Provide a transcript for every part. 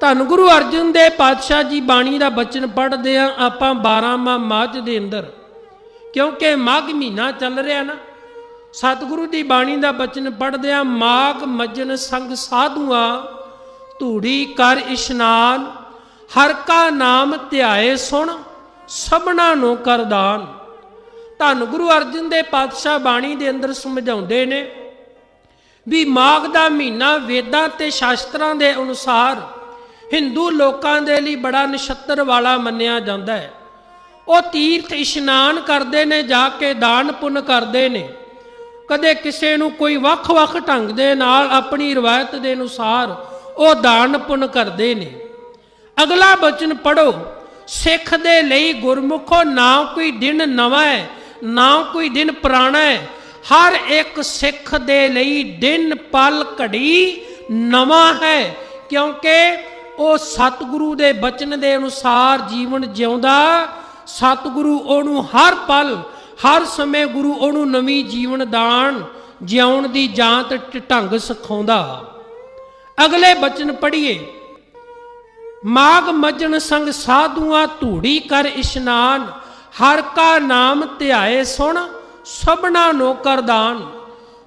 ਧੰਨ ਗੁਰੂ ਅਰਜਨ ਦੇ ਪਾਤਸ਼ਾਹ ਜੀ ਬਾਣੀ ਦਾ ਬਚਨ ਪੜ੍ਹਦੇ ਆ ਆਪਾਂ 12 ਮਾਝ ਦੇ ਅੰਦਰ। ਕਿਉਂਕਿ ਮਾਘ ਮਹੀਨਾ ਚੱਲ ਰਿਹਾ ਨਾ, ਸਤਿਗੁਰੂ ਦੀ ਬਾਣੀ ਦਾ ਬਚਨ ਪੜ੍ਹਦੇ ਆ ਮਾਘ ਮੱਜਨ ਸੰਗ ਸਾਧੂਆਂ, ਧੂੜੀ ਕਰ ਇਸ਼ਨਾਨ, ਹਰ ਕਾ ਨਾਮ ਧਿਆਏ ਸੁਣ, ਸਭਨਾ ਨੂੰ ਕਰਦਾਨ ਧੰਨ ਗੁਰੂ ਅਰਜਨ ਦੇ ਪਾਤਸ਼ਾਹ ਬਾਣੀ ਦੇ ਅੰਦਰ ਸਮਝਾਉਂਦੇ ਨੇ ਵੀ ਮਾਘ ਦਾ ਮਹੀਨਾ ਵੇਦਾਂ ਤੇ ਸ਼ਾਸਤਰਾਂ ਦੇ ਅਨੁਸਾਰ ਹਿੰਦੂ ਲੋਕਾਂ ਦੇ ਲਈ ਬੜਾ ਨਛੱਤਰ ਵਾਲਾ ਮੰਨਿਆ ਜਾਂਦਾ ਹੈ। ਉਹ ਤੀਰਥ ਇਸ਼ਨਾਨ ਕਰਦੇ ਨੇ, ਜਾ ਕੇ ਦਾਨ ਪੁੰਨ ਕਰਦੇ ਨੇ। ਕਦੇ ਕਿਸੇ ਨੂੰ ਕੋਈ ਵੱਖ-ਵੱਖ ਢੰਗ ਦੇ ਨਾਲ ਆਪਣੀ ਰਵਾਇਤ ਦੇ ਅਨੁਸਾਰ ਉਹ ਦਾਨ ਪੁੰਨ ਕਰਦੇ ਨੇ। ਅਗਲਾ ਬਚਨ ਪੜੋ ਸਿੱਖ ਦੇ ਲਈ ਗੁਰਮੁਖੋ ਨਾ ਕੋਈ ਦਿਨ ਨਵਾਂ ਹੈ, ਨਾ ਕੋਈ ਦਿਨ ਪੁਰਾਣਾ ਹੈ। ਹਰ ਇੱਕ ਸਿੱਖ ਦੇ ਲਈ ਦਿਨ ਪਲ ਘੜੀ ਨਵਾਂ ਹੈ, ਕਿਉਂਕਿ ਉਹ ਸਤਿਗੁਰੂ ਦੇ ਬਚਨ ਦੇ ਅਨੁਸਾਰ ਜੀਵਨ ਜਿਉਂਦਾ, ਸਤਿਗੁਰੂ ਉਹਨੂੰ ਹਰ ਪਲ, ਹਰ ਸਮੇਂ ਗੁਰੂ ਉਹਨੂੰ ਨਵੀਂ ਜੀਵਨ ਦਾਨ, ਜਿਉਣ ਦੀ ਜਾਂਤ ਢੰਗ ਸਿਖਾਉਂਦਾ। ਅਗਲੇ ਬਚਨ ਪੜ੍ਹੀਏ। ਮਾਗ ਮਜਨ ਸੰਗ ਸਾਧੂਆਂ ਧੂੜੀ ਕਰ ਇਸ਼ਨਾਨ, ਹਰ ਕਾ ਨਾਮ ਧਿਆਏ ਸੁਣ, ਸਭਨਾ ਨੌਕਰ ਦਾਨ।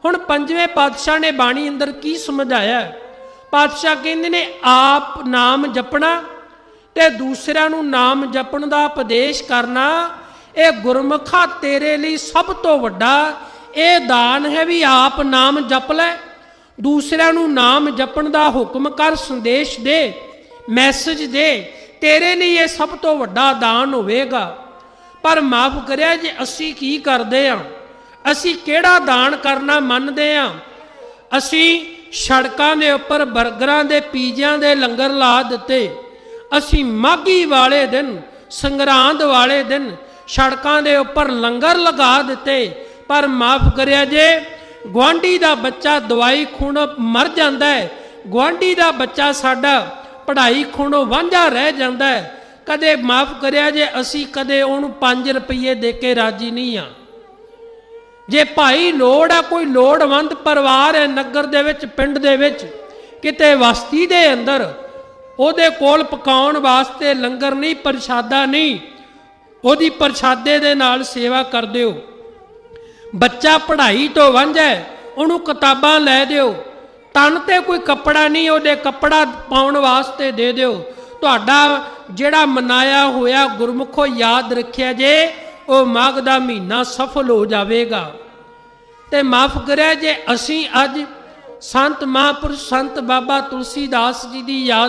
ਹੁਣ ਪੰਜਵੇਂ ਪਾਤਸ਼ਾਹ ਨੇ ਬਾਣੀ ਅੰਦਰ ਕੀ ਸਮਝਾਇਆ? ਪਾਤਸ਼ਾਹ ਕਹਿੰਦੇ ਨੇ, ਆਪ ਨਾਮ ਜਪਣਾ ਤੇ ਦੂਸਰਿਆਂ ਨੂੰ ਨਾਮ ਜਪਣ ਦਾ ਉਪਦੇਸ਼ ਕਰਨਾ, ਇਹ ਗੁਰਮੁਖਾ ਤੇਰੇ ਲਈ ਸਭ ਤੋਂ ਵੱਡਾ, ਇਹ ਦਾਨ ਹੈ ਵੀ ਆਪ ਨਾਮ ਜਪ ਲੈ। ਦੂਸਰਿਆਂ ਨੂੰ ਨਾਮ ਜਪਣ ਦਾ ਹੁਕਮ ਕਰ, ਸੰਦੇਸ਼ ਦੇ, ਮੈਸੇਜ ਦੇ, ਤੇਰੇ ਲਈ ਇਹ ਸਭ ਤੋਂ ਵੱਡਾ ਦਾਨ ਹੋਵੇਗਾ। ਪਰ ਮਾਫ ਕਰਿਆ ਜੇ ਅਸੀਂ ਕੀ ਕਰਦੇ ਆ? ਅਸੀਂ ਕਿਹੜਾ ਦਾਨ ਕਰਨਾ ਮੰਨਦੇ ਆ? ਅਸੀਂ ਸੜਕਾਂ ਦੇ ਉੱਪਰ 버ਗਰਾਂ ਦੇ ਪੀਜ਼ਿਆਂ ਦੇ ਲੰਗਰ ਲਾ ਦਿੱਤੇ। ਅਸੀਂ ਮਾਗੀ ਵਾਲੇ ਦਿਨ, ਸੰਗਰਾਂਦ ਵਾਲੇ ਦਿਨ ਸੜਕਾਂ ਦੇ ਉੱਪਰ ਲੰਗਰ ਲਗਾ ਦਿੱਤੇ। ਪਰ ਮਾਫ ਕਰਿਆ ਜੇ, ਗੁਆਂਢੀ ਦਾ ਬੱਚਾ ਦਵਾਈ ਖੂਣੋਂ ਮਰ ਜਾਂਦਾ ਹੈ। ਗੁਆਂਢੀ ਦਾ ਬੱਚਾ ਸਾਡਾ ਪੜ੍ਹਾਈ ਖੂਣੋਂ ਵਾਂਝਾ ਰਹਿ ਜਾਂਦਾ ਹੈ। ਕਦੇ ਮਾਫ ਕਰਿਆ ਜੇ, ਅਸੀਂ ਕਦੇ ਉਹਨੂੰ 5 ਰੁਪਏ ਦੇ ਕੇ ਰਾਜੀ ਨਹੀਂ ਆ ਜੇ ਭਾਈ ਲੋੜ ਆ, ਕੋਈ ਲੋੜਵੰਦ ਪਰਿਵਾਰ ਹੈ ਨਗਰ ਦੇ ਵਿੱਚ, ਪਿੰਡ ਦੇ ਵਿੱਚ, ਕਿਤੇ ਵਸਤੀ ਦੇ ਅੰਦਰ, ਉਹਦੇ ਕੋਲ ਪਕਾਉਣ ਵਾਸਤੇ ਲੰਗਰ ਨਹੀਂ, ਪ੍ਰਸ਼ਾਦਾ ਨਹੀਂ, ਉਹਦੀ ਪ੍ਰਸ਼ਾਦੇ ਦੇ ਨਾਲ ਸੇਵਾ ਕਰ ਦਿਓ। ਬੱਚਾ ਪੜ੍ਹਾਈ ਤੋਂ ਵਾਂਝਾ ਹੈ, ਉਹਨੂੰ ਕਿਤਾਬਾਂ ਲੈ ਦਿਓ। ਤਨ ਤੇ ਕੋਈ ਕੱਪੜਾ ਨਹੀਂ, ਉਹਦੇ ਕੱਪੜਾ ਪਾਉਣ ਵਾਸਤੇ ਦੇ ਦਿਓ। ਤੁਹਾਡਾ ਜਿਹੜਾ ਮਨਾਇਆ ਹੋਇਆ ਗੁਰਮੁਖੋ ਯਾਦ ਰੱਖਿਆ ਜੇ ਉਹ ਮਾਘ ਦਾ ਮਹੀਨਾ ਸਫਲ ਹੋ ਜਾਵੇਗਾ। ਤੇ ਮਾਫ ਕਰਿਆ ਜੇ ਅਸੀਂ ਅੱਜ ਸੰਤ ਮਹਾਂਪੁਰਸ਼ ਸੰਤ ਬਾਬਾ ਤੁਲਸੀਦਾਸ ਜੀ ਦੀ ਯਾਦ